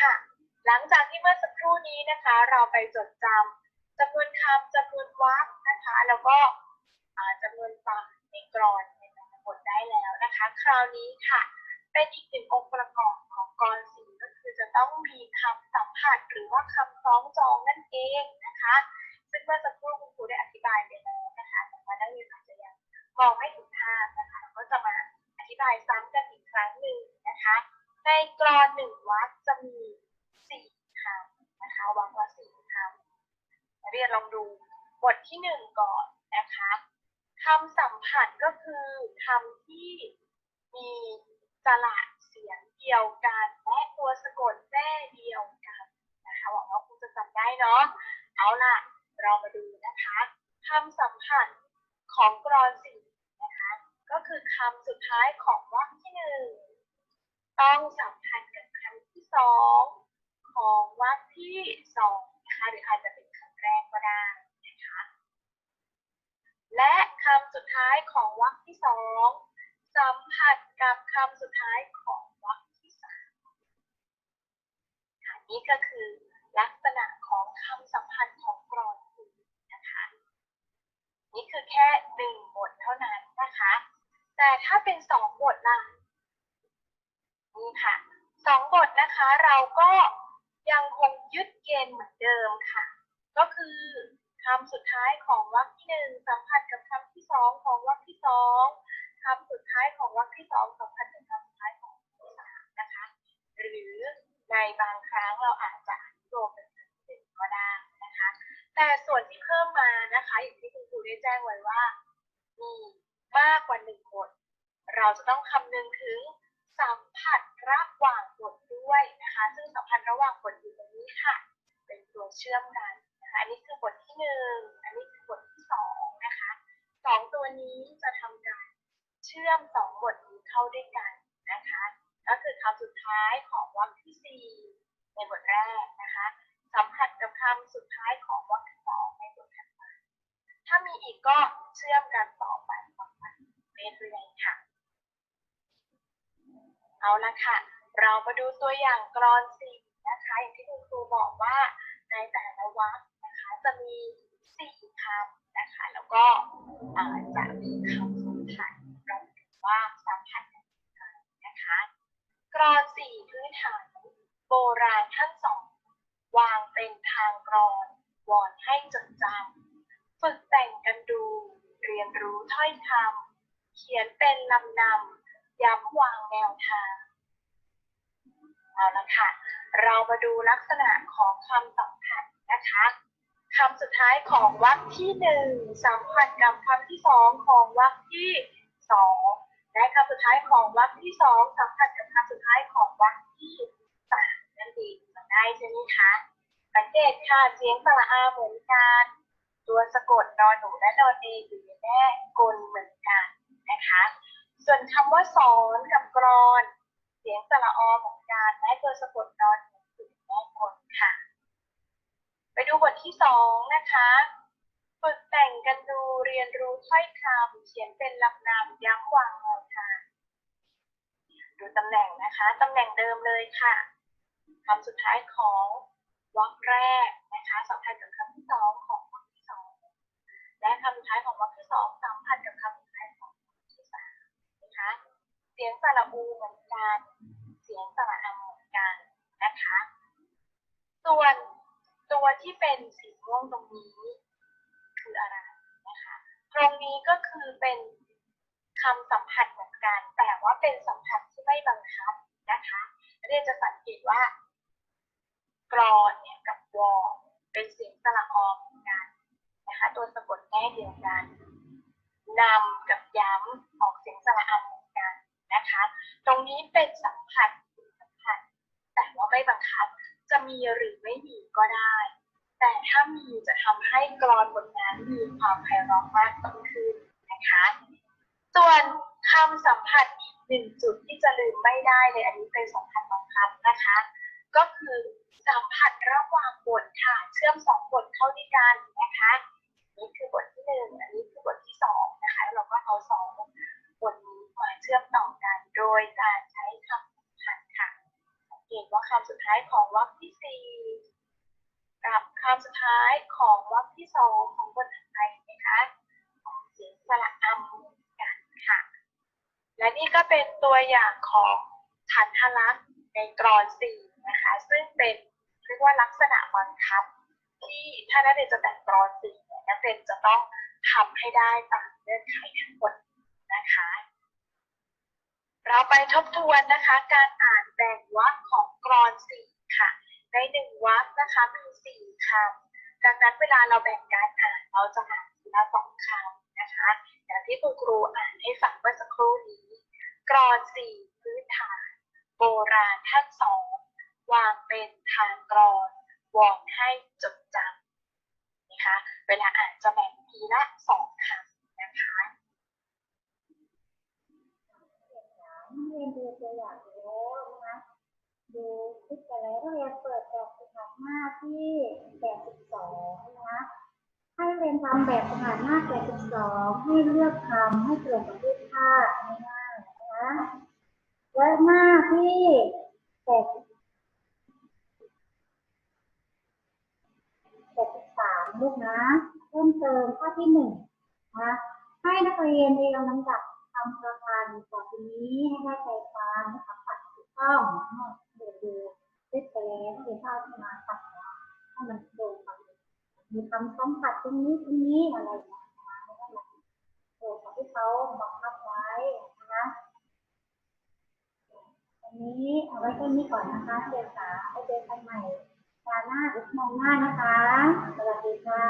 ค่ะ หลังจากที่เมื่อสักครู่นี้นะคะ เราไปจดจำจำนวนคำจำนวนวรรคนะคะ แล้วก็จำนวนฝั่งในกรอนในบทได้แล้วนะคะ คราวนี้ค่ะ เป็นอีกหนึ่งองค์ประกอบของกรสีก็คือจะต้องมีคำสัมผัสหรือว่าคำคล้องจองนั่นเองนะคะ ซึ่งเมื่อสักครู่คุณครูได้อธิบายไปแล้วนะคะแต่ว่านักเรียนอาจจะยังมองไม่ถึงภาพนะคะเราก็จะมาอธิบายซ้ำกันอีกครั้งหนึ่งนะคะ ในกรอนหนึ่งวรรคจะมีสี่คำนะคะวรรคละสี่คำเรียนลองดูบทที่หนึ่งก่อนนะคะคำสัมผัสก็คือคำที่มีสระเสียงเดียวกันและตัวสะกดแม่เดียวกันนะคะหวังว่าคุณจะจำได้เนาะเอาล่ะเรามาดูนะคะคำสัมผัสของกรอนสี่นะคะ ก็คือคำสุดท้ายของวรรคที่หนึ่ง ต้องสัมพันธ์กับคำที่สองของวรรคที่สองนะคะหรืออาจจะเป็นคำแรกก็ได้นะคะและคำสุดท้ายของวรรคที่สองสัมผัสกับคำสุดท้ายของวรรคที่สามค่ะนี่ก็คือลักษณะของคำสัมพันธ์ของกรอนสี่นะคะ นี่คือแค่หนึ่งบทเท่านั้นนะคะ แต่ถ้าเป็นสองบทล่ะ นี่ค่ะสองบทนะคะ เราก็ยังคงยึดเกณฑ์เหมือนเดิมค่ะ ก็คือคำสุดท้ายของวรรคที่หนึ่งสัมผัสกับคำที่สองของวรรคที่สองคำสุดท้ายของวรรคที่สองสัมผัสกับคำสุดท้ายของวรรคที่สามนะคะ หรือในบางครั้งเราอาจจะรวมเป็นคำที่หนึ่งก็ได้นะคะ แต่ส่วนที่เพิ่มมานะคะอย่างที่คุณครูได้แจ้งไว้ว่ามีมากกว่าหนึ่งบทเราจะต้องคำนึงถึง สัมผัสระหว่างบทด้วยนะคะ ซึ่งสัมผัสระหว่างบทอยู่ตรงนี้ค่ะ เป็นตัวเชื่อมกันนะคะอันนี้คือบทที่หนึ่งอันนี้คือบทที่สองนะคะสองตัวนี้จะทำการเชื่อมสองบทนี้เข้าด้วยกันนะคะ ก็คือคำสุดท้ายของวรรคที่สี่ในบทแรกนะคะสัมผัสกับคำสุดท้ายของวรรคที่สองในบทถัดมาถ้ามีอีกก็เชื่อมกันต่อไปต่อไปเรื่อยๆค่ะ เอาละค่ะ เรามาดูตัวอย่างกรอนสี่นะคะอย่างที่คุณครูบอกว่าในแต่ละวรรคนะคะจะมีสี่คำนะคะ แล้วก็จะมีคำสัมผัสเราถือว่าสัมผัสกันนะคะ กรอนสี่พื้นฐานโบราณท่านสอนวางเป็นทางกรอนวอนให้จดจำฝึกแต่งกันดู เรียนรู้ถ้อยคำเขียนเป็นลำนำ ย้ำวางแนวทางเอาละค่ะ เรามาดูลักษณะของคำสัมผัสนะคะคำสุดท้ายของวรรคที่หนึ่งสัมผัสกับคำที่สองของวรรคที่สองและคำสุดท้ายของวรรคที่สองสัมผัสกับคำสุดท้ายของวรรคที่สามนั่นเองจำได้ใช่ไหมคะสังเกตค่ะเสียงสระอาเหมือนกัน ตัวสะกดนอนหนูและนอนเออยู่ในแม่กลเหมือนกัน ส่วนคำว่าสอนกับกรอน เสียงสระอเหมือนกันและตัวสะกดนอนหนูอยู่ในแม่กลค่ะ ไปดูบทที่สองนะคะฝึกแต่งกันดูเรียนรู้ถ้อยคำเขียนเป็นลำนำย้ำวางแนวทางดูตำแหน่งนะคะ ตำแหน่งเดิมเลยค่ะคำสุดท้ายของวรรคแรกนะคะสัมพันธ์กับคำที่สองของวรรคที่สองและคำสุดท้ายของวรรคที่สองสัมพันธ์กับคำสุดท้ายของวรรคที่สามนะคะ เสียงสระอูเหมือนกัน เสียงสระอาเหมือนกันนะคะ ส่วนตัว ที่เป็นสีม่วงตรงนี้คืออะไรนะคะตรงนี้ก็คือเป็นคำสัมผัสเหมือนกัน แต่ว่าเป็นสัมผัสที่ไม่บังคับนะคะเรียนจะสังเกตว่ากรอนเนี่ยกับวอเป็นเสียงสระออเหมือนกันนะคะตัวสะกดแม่เดียวกันนำกับย้ำออกเสียงสระอาเหมือนกันนะคะ ตรงนี้เป็นสัมผัสสัมผัส แต่ว่าไม่บังคับจะมีหรือไม่มีก็ได้ แต่ถ้ามีจะทำให้กรอนบทนั้นมีความไพเราะมากยิ่งขึ้นนะคะ ส่วนคำสัมผัสอีกหนึ่งจุดที่จะลืมไม่ได้เลยอันนี้เป็นสัมผัสบังคับนะคะ ก็คือสัมผัสระหว่างบทค่ะ เชื่อมสองบทเข้าด้วยกันนะคะนี่คือบทที่หนึ่งอันนี้คือบทที่สองนะคะเราก็เอาสองบทนี้มาเชื่อมต่อกันโดยการใช้คำสัมผัสค่ะสังเกตว่าคำสุดท้ายของวรรคที่สี่ คำสุดท้ายของวรรคที่สองของบทไทยนะคะของเสียงสระอัมกันค่ะ และนี่ก็เป็นตัวอย่างของฉันทลักษ์ในกรอนสี่นะคะ ซึ่งเป็นเรียกว่าลักษณะบังคับ ที่ถ้านักเรียนจะแต่งกรอนสี่เนี่ยนักเรียนจะต้องทำให้ได้ตามเงื่อนไขทั้งหมดนะคะ เราไปทบทวนนะคะ การอ่านแบ่งวรรคของกรอนสี่ค่ะ ในหนึ่งวรรคนะคะมีสี่คำดังนั้นเวลาเราแบ่งการอ่านเราจะอ่านทีละสองคำนะคะอย่างที่คุณครูอ่านให้ฟังเมื่อสักครู่นี้ กรอนสี่พื้นฐาน โบราณท่านสองวางเป็นทางกรอนวอนให้จดจำนะคะเวลาอ่านจะแบ่งทีละสองคำนะคะเรียนตัวอย่างไปแล้วนะคะดู คลิปไปแล้วนักเรียนเปิดแบบฝึกหัดหน้าที่แบบสิบสองนะคะให้เรียนทำแบบฝึกหัดหน้าแบบสิบสองให้เลือกคำให้ตรงกับรูปภาพง่ายๆนะคะและหน้าที่แบบแบบสิบสามลูกนะเพิ่มเติมข้อที่หนึ่งนะให้นักเรียนเรียงลำดับคำประพันธ์ต่อไปนี้ให้ได้ใจความนะคะปัดถูกต้อง นี้ตรงอะไรอย่างเงี้ยนะคะให้มันตรงกับที่เขาบังคับไว้นะคะอันนี้เอาไว้แค่นี้ก่อนนะคะเดี๋ยวขาไปเจอกันใหม่ตาหน้าหรือมองหน้านะคะ สวัสดีค่ะ